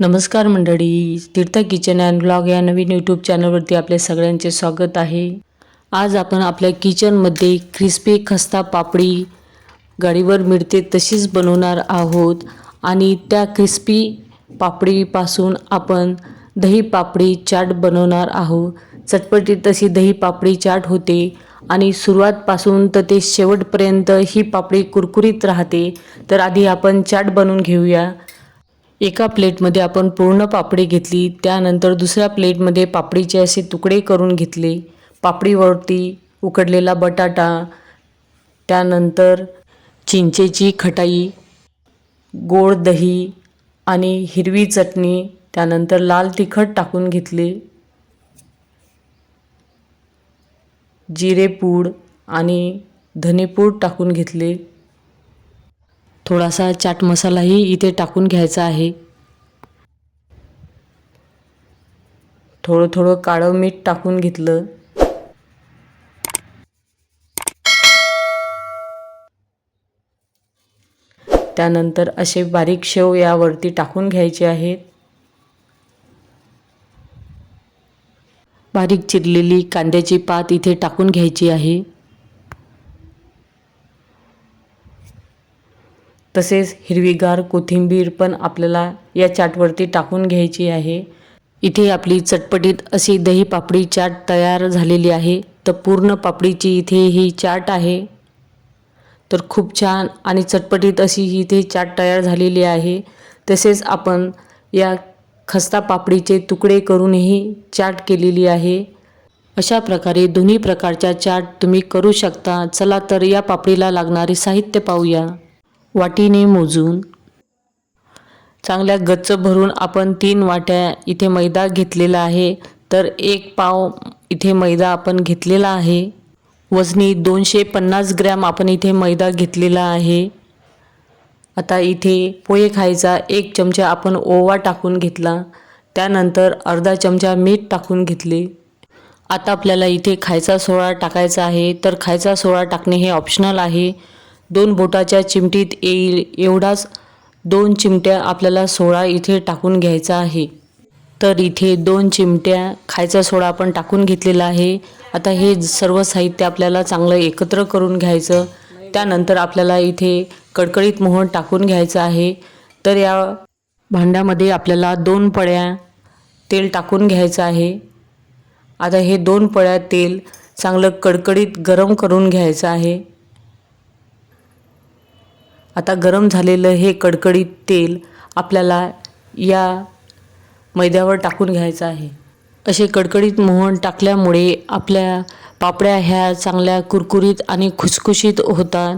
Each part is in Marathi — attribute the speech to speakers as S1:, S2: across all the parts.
S1: नमस्कार मंडळी तीर्थ किचन अँड ब्लॉग या नवीन यूट्यूब चॅनलवरती आपले सगळ्यांचे स्वागत आहे. आज आपण आपल्या किचनमध्ये क्रिस्पी खस्ता पापडी गाडीवर मिळते तशीच बनवणार आहोत आणि त्या क्रिस्पी पापडीपासून आपण दही पापडी चाट बनवणार आहोत. चटपटीत तशी दही पापडी चाट होते आणि सुरुवातपासून तर ते शेवटपर्यंत ही पापडी कुरकुरीत राहते. तर आधी आपण चाट बनवून घेऊया. एका प्लेटमध्ये आपण पूर्ण पापडी घेतली त्यानंतर दुसऱ्या प्लेटमध्ये पापडीचे असे तुकडे करून घेतले. पापडीवरती उकडलेला बटाटा त्यानंतर चिंचेची खटाई गोड दही आणि हिरवी चटणी त्यानंतर लाल तिखट टाकून घेतले. जिरेपूड आणि धनेपूड टाकून घेतले. थोडासा चाट मसालाही इथे टाकून घ्यायचा आहे. थोडं थोडं काळं मीठ टाकून घेतलं. त्यानंतर असे बारीक शेव यावरती टाकून घ्यायचे आहेत. बारीक चिरलेली कांद्याची पात इथे टाकून घ्यायची आहे. तसेच हिरवीगार कोथिंबीर पण आपल्याला या चाटवरती टाकून घ्यायची आहे. इथे आपली चटपटीत अशी दही पापडी चाट तयार झालेली आहे. तर पूर्ण पापडीची इथे ही चाट आहे. तर खूप छान आणि चटपटीत अशी ही इथे चाट तयार झालेली आहे. तसेच आपण या खस्ता पापडीचे तुकडे करूनही चाट केलेली आहे. अशा प्रकारे दोन्ही प्रकारच्या चाट तुम्ही करू शकता. चला तर या पापडीला लागणारे साहित्य पाहूया. वाटीने मोजून. चांगल्या गच्च भरून आपण तीन वाट्या इथे मैदा घेतलेला आहे तर एक पाव इथे मैदा आपण घेतलेला आहे. वजनी दोनशे पन्नास ग्रॅम आपण इथे मैदा घेतलेला आहे. आता इथे पोहे खायचा एक चमचा आपण ओवा टाकून घेतला त्यानंतर अर्धा चमचा मीठ टाकून घेतले. आता आपल्याला इथे खायचा सोळा टाकायचा आहे तर खायचा सोळा टाकणे हे ऑप्शनल आहे. दोन बोटाच्या चिमटीत येईल एवढाच दोन चिमट्या आपल्याला सोळा इथे टाकून घ्यायचा आहे. तर इथे दोन चिमट्या खायचा सोडा आपण टाकून घेतलेला आहे. आता हे सर्व साहित्य आपल्याला चांगलं एकत्र करून घ्यायचं. त्यानंतर आपल्याला इथे कडकडीत मोहन टाकून घ्यायचं आहे. तर या भांड्यामध्ये आपल्याला दोन पळ्या तेल टाकून घ्यायचं आहे. आता हे दोन पळ्या तेल चांगलं कडकडीत गरम करून घ्यायचं आहे. आता गरम झालेलं हे कडकडीत तेल आपल्याला या मैद्यावर टाकून घ्यायचं आहे. असे कडकडीत मोहन टाकल्यामुळे आपल्या पापड्या ह्या चांगल्या कुरकुरीत आणि खुसखुशीत होतात.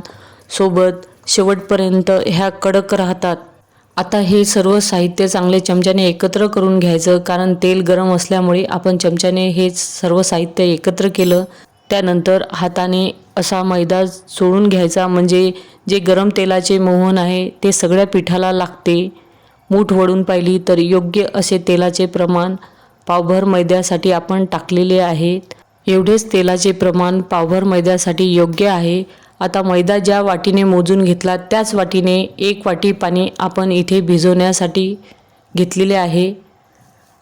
S1: सोबत शेवटपर्यंत ह्या कडक राहतात. आता हे सर्व साहित्य चांगले चमच्याने एकत्र करून घ्यायचं कारण तेल गरम असल्यामुळे आपण चमच्याने हे सर्व साहित्य एकत्र केलं त्यानंतर हाताने असा मैदा चोळून घ्यायचा. म्हणजे जे गरम तेलाचे मोहन आहे ते सगळ्या पिठाला लागते. मूठ वळून पाहिली तर योग्य असे तेलाचे प्रमाण पावभर मैद्यासाठी आपण टाकलेले आहेत. एवढेच तेलाचे प्रमाण पावभर मैद्यासाठी योग्य आहे. आता मैदा ज्या वाटीने मोजून घेतला त्याच वाटीने एक वाटी पाणी आपण इथे भिजवण्यासाठी घेतलेले आहे.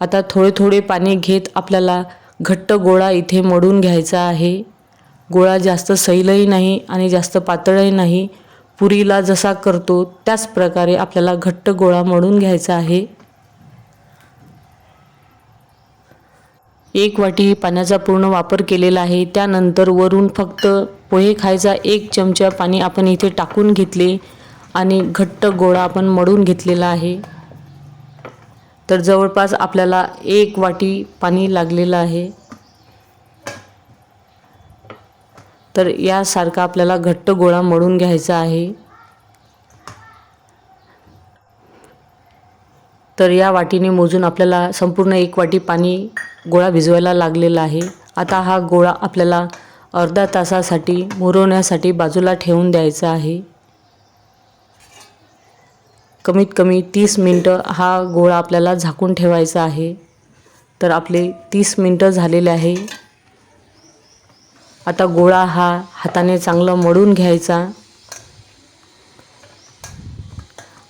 S1: आता थोडे थोडे पाणी घेत आपल्याला घट्ट गोळा इथे मडून घ्यायचा आहे. गोळा जास्त सैलही नाही आणि जास्त पातळही नाही. पुरीला जसा करतो त्याच प्रकारे आपल्याला घट्ट गोळा मळून घ्यायचा आहे. एक वाटी पाण्याचा पूर्ण वापर केलेला आहे. त्यानंतर वरून फक्त पोहे खायचा एक चमचा पाणी आपण इथे टाकून घेतले आणि घट्ट गोळा आपण मळून घेतलेला आहे. तर जवळपास आपल्याला एक वाटी पाणी लागलेलं आहे. तर यासारखा आपल्याला घट्ट गोळा मळून घ्यायचा आहे. तर या वाटीने मोजून आपल्याला संपूर्ण एक वाटी पाणी गोळा भिजवायला लागलेला आहे. आता हा गोळा आपल्याला अर्धा तासासाठी मुरवण्यासाठी बाजूला ठेवून द्यायचा आहे. कमीत कमी तीस मिनटं हा गोळा आपल्याला झाकून ठेवायचा आहे. तर आपले तीस मिनटं झालेले आहे. आता गोळा हा हाताने चांगलं मळून घ्यायचा.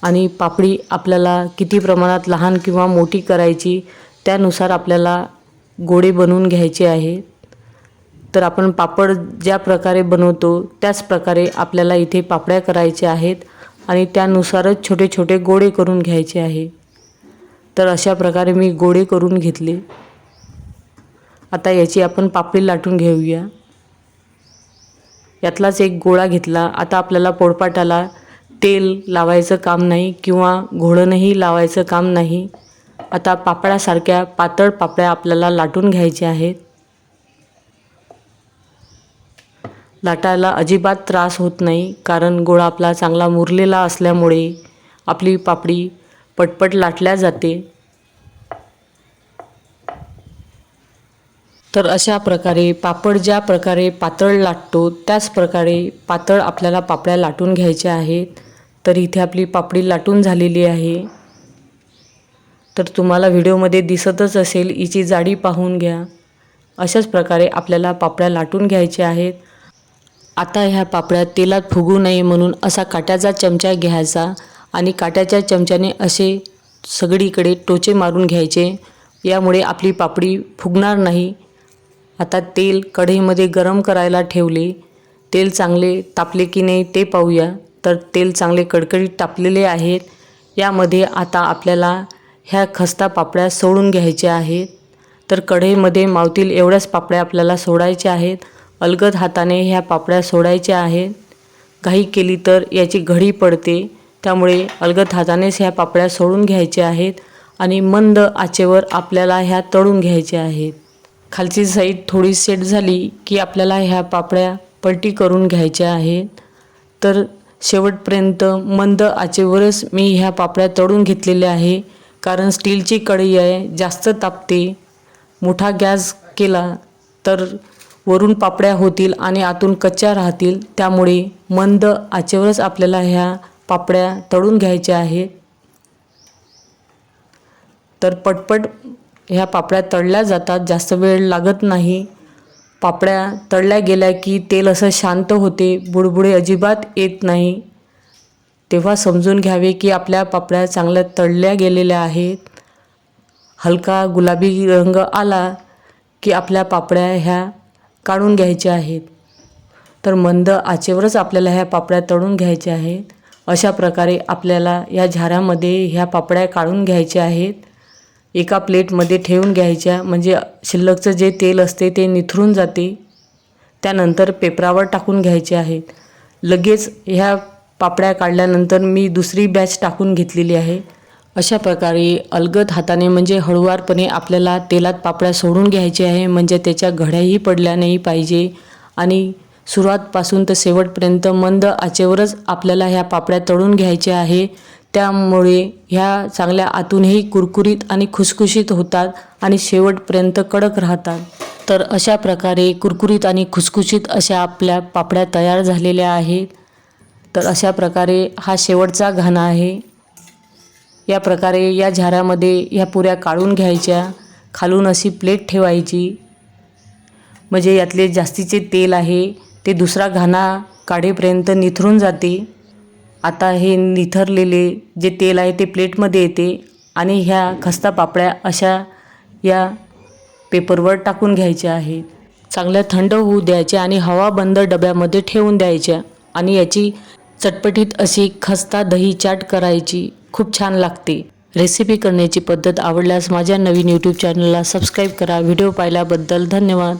S1: आणि पापडी आपल्याला किती प्रमाणात लहान किंवा मोठी करायची त्यानुसार आपल्याला गोळे बनवून घ्यायचे आहे. तर आपण पापड ज्या प्रकारे बनवतो त्याच प्रकारे आपल्याला इथे पापड्या करायच्या आहेत. आणि त्यानुसारच छोटे छोटे गोळे करून घ्यायचे आहे. तर अशा प्रकारे मी गोळे करून घेतले. आता याची आपण पापडी लाटून घेऊया. यातलाच एक गोळा घेतला. आता आपल्याला पोळपाटाला तेल लावायचं काम नाही किंवा घोळणही लावायचं काम नाही. आता पापडासारख्या पातळ पापड्या आपल्याला लाटून घ्यायच्या आहेत. लाटायला अजिबात त्रास होत नाही कारण गोळा आपला चांगला मुरलेला असल्यामुळे आपली पापडी पटपट लाटल्या जाते. तर अशा प्रकारे पापड ज्या प्रकारे पातळ लाटतो त्याच प्रकारे पातळ आपल्याला पापड्या लाटून घ्यायच्या आहेत. तर इथे आपली पापडी लाटून झालेली आहे. तर तुम्हाला व्हिडिओमध्ये दिसतच असेल हिची जाडी पाहून घ्या. अशाच प्रकारे आपल्याला पापड्या लाटून घ्यायच्या आहेत. आता ह्या पापड्या तेलात फुगू नये म्हणून असा काट्याचा चमचा घ्यायचा आणि काट्याच्या चमच्याने असे सगळीकडे टोचे मारून घ्यायचे. यामुळे आपली पापडी फुगणार नाही. आता तेल कढईमध्ये गरम करायला ठेवले. तेल चांगले तापले की नाही ते पाहूया. तर तेल चांगले कडकडीत तापलेले आहेत. यामध्ये आता आपल्याला ह्या खस्ता पापड्या सोडून घ्यायच्या आहेत. तर कढईमध्ये मावतील एवढ्याच पापड्या आपल्याला सोडायच्या आहेत. अलगद हाताने ह्या पापड्या सोडायच्या आहेत. घाई केली तर याची घडी पडते. त्यामुळे अलगद हातानेच ह्या पापड्या सोडून घ्यायच्या आहेत आणि मंद आचेवर आपल्याला ह्या तळून घ्यायच्या आहेत. खालची साईड थोडी सेट झाली की आपल्याला ह्या पापड्या पलटी करून घ्यायच्या आहेत. तर शेवटपर्यंत मंद आचेवरच मी ह्या पापड्या तळून घेतलेल्या आहे. कारण स्टीलची कढई आहे जास्त तापते. मोठा गॅस केला तर वरून पापड्या होतील आणि आतून कच्च्या राहतील. त्यामुळे मंद आचेवरच आपल्याला ह्या पापड्या तळून घ्यायच्या आहेत. तर पटपट ह्या पापड्या तळल्या जातात. जास्त वेळ लागत नाही. पापड्या तळल्या गेल्या की तेल असं शांत होते. बुडबुडे अजिबात येत नाही. तेव्हा समजून घ्यावे की आपल्या पापड्या चांगल्या तळल्या गेलेल्या आहेत. हलका गुलाबी रंग आला की आपल्या पापड्या ह्या काढून घ्यायच्या आहेत. तर मंद आचेवरच आपल्याला ह्या पापड्या तळून घ्यायच्या आहेत. अशा प्रकारे आपल्याला या झाऱ्यामध्ये ह्या पापड्या काढून घ्यायच्या आहेत. एका प्लेटमध्ये ठेवून घ्यायच्या म्हणजे शिल्लकचं जे तेल असते ते निथरून जाते. त्यानंतर पेपरावर टाकून घ्यायचे आहेत. लगेच ह्या पापड्या काढल्यानंतर मी दुसरी बॅच टाकून घेतलेली आहे. अशा प्रकारे अलगद हाताने म्हणजे हळुवारपणे आपल्याला तेलात पापड्या सोडून घ्यायचे आहे म्हणजे त्याच्या घड्याही पडल्या नाही पाहिजे. आणि सुरुवातपासून तर शेवटपर्यंत मंद आचेवरच आपल्याला ह्या पापड्या तळून घ्यायच्या आहे. त्यामुळे ह्या चांगल्या आतूनही कुरकुरीत आणि खुसखुशीत होतात आणि शेवटपर्यंत कडक राहतात. तर अशा प्रकारे कुरकुरीत आणि खुसखुशीत अशा आपल्या पापड्या तयार झालेल्या आहेत. तर अशा प्रकारे हा शेवटचा घाणा आहे. या प्रकारे या झाऱ्यामध्ये ह्या पुऱ्या काढून घ्यायच्या खालून अशी प्लेट ठेवायची. म्हणजे यातले जास्तीचे तेल आहे ते दुसरा घाणा काढेपर्यंत निथरून जाते. आता हे निथरलेले जे तेल आहे ते प्लेटमध्ये येते आणि ह्या खस्ता पापड्या अशा या पेपरवर टाकून घ्यायच्या आहेत. चांगल्या थंड होऊ द्यायच्या आणि हवा बंद डब्यामध्ये ठेवून द्यायच्या आणि याची चटपटीत अशी खस्ता दही चाट करायची. खूप छान लागते. रेसिपी करण्याची पद्धत आवडल्यास माझ्या नवीन यूट्यूब चॅनलला सबस्क्राईब करा. व्हिडिओ पाहिल्याबद्दल धन्यवाद.